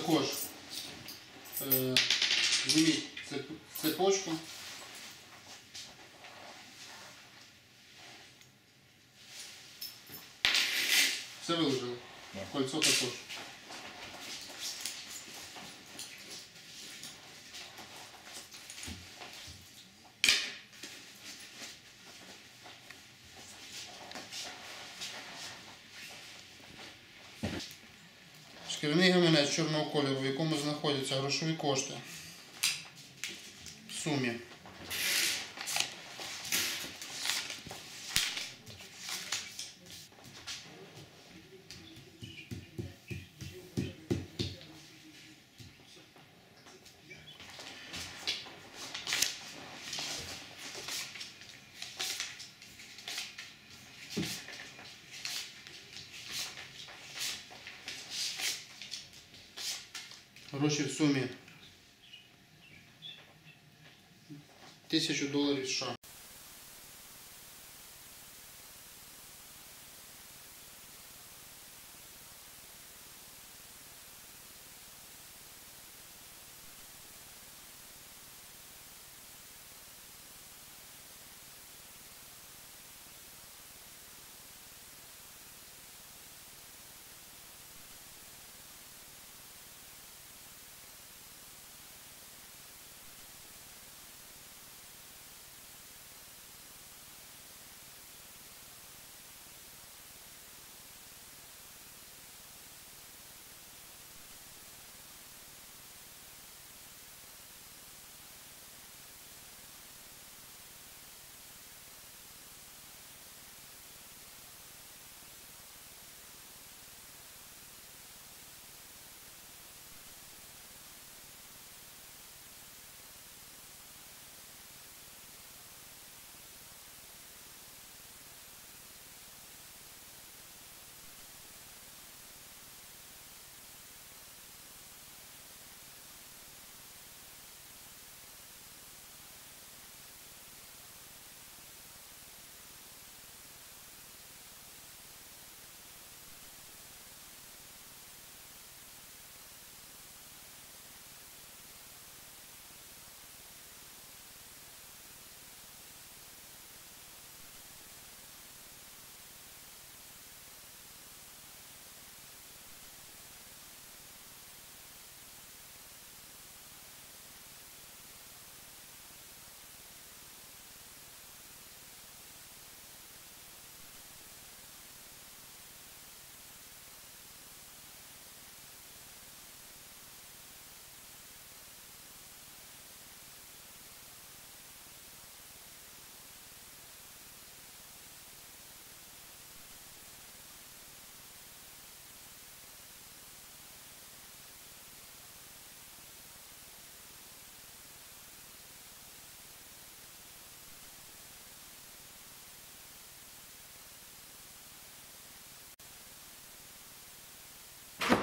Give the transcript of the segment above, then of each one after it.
також е, зніміть цепочку. Все виложили. Кольцо також. Шкіряний гаманець чорного кольору, в якому знаходяться грошові кошти. В сумі. Гроші в сумі. 1000 доларів США.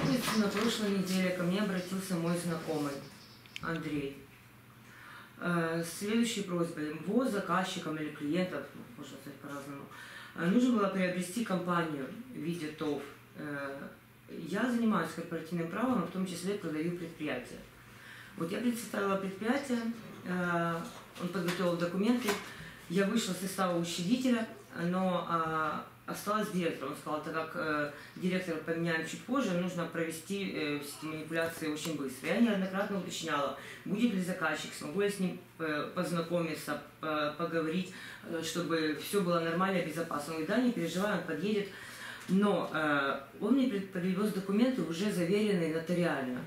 Пятницу на прошлой неделе ко мне обратился мой знакомый Андрей э, с следующей просьбой. Его заказчикам или клиентов, ну, можно сказать по-разному, э, нужно было приобрести компанию в виде ТОВ. Э, Я занимаюсь корпоративным правом, а в том числе продаю предприятия. Вот я представила предприятие, он подготовил документы, я вышла с состава учредителя, но а, осталась директором. Он сказал, так как э, директора поменяем чуть позже, нужно провести э, все эти манипуляции очень быстро. Я неоднократно уточняла, будет ли заказчик, смогу я с ним э, познакомиться, по- поговорить, э, чтобы все было нормально, безопасно. Он говорит, да, не переживай, он подъедет. Но э, он мне привез документы уже заверенные нотариально.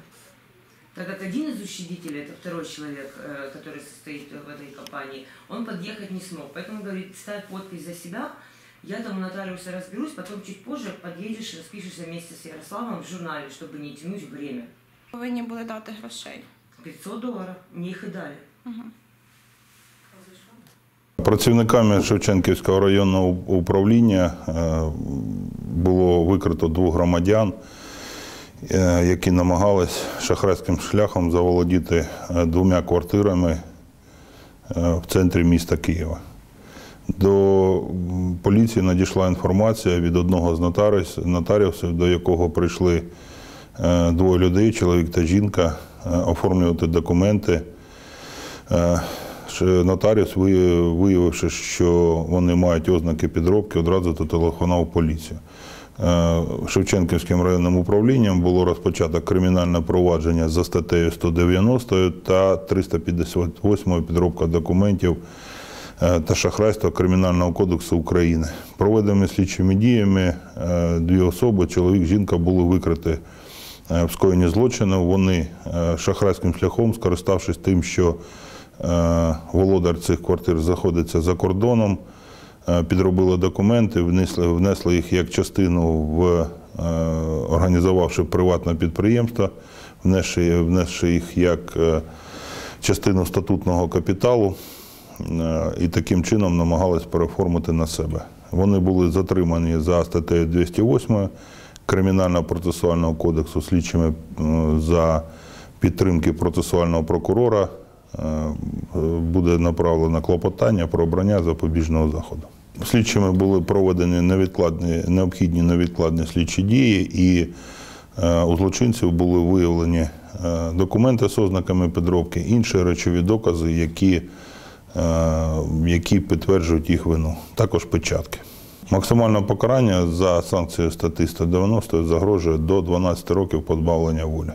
Так как один из учредителей, это второй человек, э, который состоит в этой компании, он подъехать не смог. Поэтому говорит, ставь подпись за себя, я там у нотариуса разберусь, потом чуть позже подъедешь, распишешься вместе с Ярославом в журнале, чтобы не тянуть время. Повинні були дати грошей. 500 долларов, мне их и дали. Працівниками Шевченківського районного управління е, було викрито двох громадян, е, які намагались шахрайським шляхом заволодіти е, двома квартирами в центрі міста Києва. До поліції надійшла інформація від одного з нотаріусів, до якого прийшли е, двоє людей, чоловік та жінка, е, оформлювати документи. Е, Нотаріус, виявивши, що вони мають ознаки підробки, одразу зателефонував поліцію. Шевченківським районним управлінням було розпочато кримінальне провадження за статтею 190 та 358 підробка документів та шахрайство Кримінального кодексу України. Проведеними слідчими діями е, дві особи, чоловік, жінка, були викриті е, в скоєнні злочину. Вони е, шахрайським шляхом, скориставшись тим, що е, володар цих квартир знаходиться за кордоном, е, підробили документи, внесли, їх як частину в е, організувавши приватне підприємство, внесши, їх як е, частину статутного капіталу е, і таким чином намагались переформити на себе. Вони були затримані за статтею 208 Кримінального процесуального кодексу слідчими е, за підтримки процесуального прокурора. Е, Буде направлено клопотання про обрання запобіжного заходу. Слідчими були проведені невідкладні, необхідні невідкладні слідчі дії, і е, у злочинців були виявлені е, документи з ознаками підробки, інші речові докази, які, е, які підтверджують їх вину, також печатки. Максимальне покарання за санкцією статті 190 загрожує до 12 років позбавлення волі.